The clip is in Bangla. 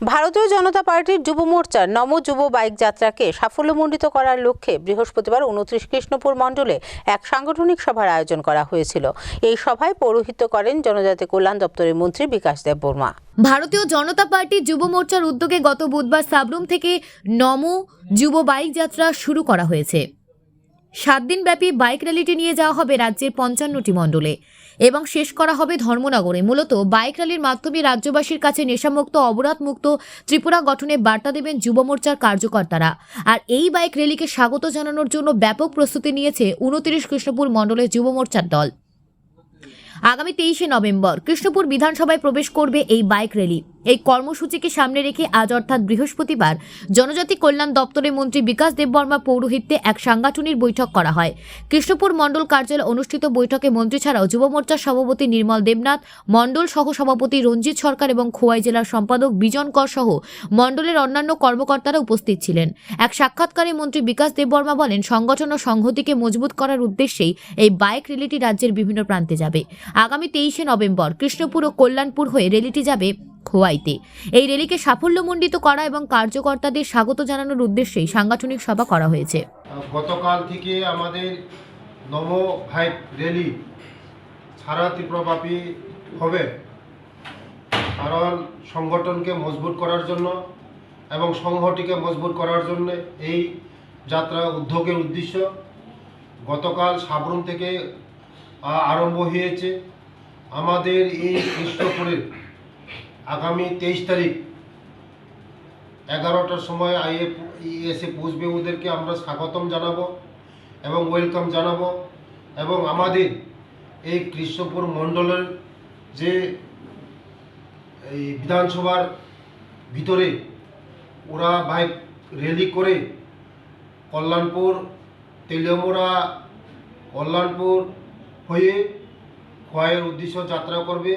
ভারতীয় জনতা পার্টির যুব মোর্চার নম যুব বাইক যাত্রাকে সাফল্যমণ্ডিত করার লক্ষ্যে বৃহস্পতিবার উনত্রিশ কৃষ্ণপুর মণ্ডলে এক সাংগঠনিক সভার আয়োজন করা হয়েছিল। এই সভায় পৌরোহিত্য করেন জনজাতি কল্যাণ দপ্তরের মন্ত্রী বিকাশ দেব বর্মা। ভারতীয় জনতা পার্টি যুব মোর্চার উদ্যোগে গত বুধবার সাবরুম থেকে নম যুব বাইক যাত্রা শুরু করা হয়েছে। সাত দিনব্যাপী বাইক র্যালিটি নিয়ে যাওয়া হবে রাজ্যের পঞ্চান্নটি মণ্ডলে এবং শেষ করা হবে ধর্মনগরে। মূলত বাইক র্যালির মাধ্যমে রাজ্যবাসীর কাছে নেশামুক্ত, অবরাধমুক্ত ত্রিপুরা গঠনে বার্তা দেবেন যুব মোর্চার কার্যকর্তারা। আর এই বাইক র্যালিকে স্বাগত জানানোর জন্য ব্যাপক প্রস্তুতি নিয়েছে উনত্রিশ কৃষ্ণপুর মণ্ডলের যুব মোর্চার দল। আগামী তেইশে নভেম্বর কৃষ্ণপুর বিধানসভায় প্রবেশ করবে এই বাইক র্যালি। এই কর্মসূচিকে সামনে রেখে আজ অর্থাৎ বৃহস্পতিবার জনজাতি কল্যাণ দপ্তরের মন্ত্রী বিকাশ দেববর্মা পৌরোহিত্যে এক সাংগঠনিক বৈঠক করা হয়। কৃষ্ণপুর মণ্ডল কার্যালয়ে অনুষ্ঠিত বৈঠকে মন্ত্রী ছাড়াও যুব মোর্চার সভাপতি নির্মল দেবনাথ, মণ্ডল সহ সভাপতি রঞ্জিত সরকার এবং খোয়াই জেলার সম্পাদক বিজন কর সহ মণ্ডলের অন্যান্য কর্মকর্তারা উপস্থিত ছিলেন। এক সাক্ষাৎকারে মন্ত্রী বিকাশ দেববর্মা বলেন, সংগঠন ও সংহতিকে মজবুত করার উদ্দেশ্যেই এই বাইক র্যালিটি রাজ্যের বিভিন্ন প্রান্তে যাবে। আগামী তেইশে নভেম্বর কৃষ্ণপুর ও কল্যাণপুর হয়ে র্যালিটি যাবে খোয়াইতে। এই র্যালিকে সাফল্যমণ্ডিত করা এবং কার্যকর্তাদের স্বাগত জানানোর উদ্দেশ্যেই সাংগঠনিক সভা করা হয়েছে। গতকাল থেকে আমাদের নম ভাইব র্যালি সারা ত্রিপুরাব্যাপী হবে। কারণ সংগঠনকে মজবুত করার জন্য এবং সংহতিকে মজবুত করার জন্য এই যাত্রা উদ্যোগের উদ্দেশ্য গতকাল সাবরুম থেকে আরম্ভ হয়েছে। আমাদের এই কৃষ্ণপুরের আগামী তেইশ তারিখ এগারোটার সময় আইএ এসে পৌঁছবে ওদেরকে আমরা স্বাগতম জানাব এবং ওয়েলকাম জানাব এবং আমাদের এই কৃষ্ণপুর মণ্ডলের যে এই বিধানসভার ভিতরে ওরা বাইক র্যালি করে কল্যাণপুর, তেলিয়ামোড়া, কল্যাণপুর হয়ে খোয়াইয়ের উদ্দেশ্য যাত্রা করবে।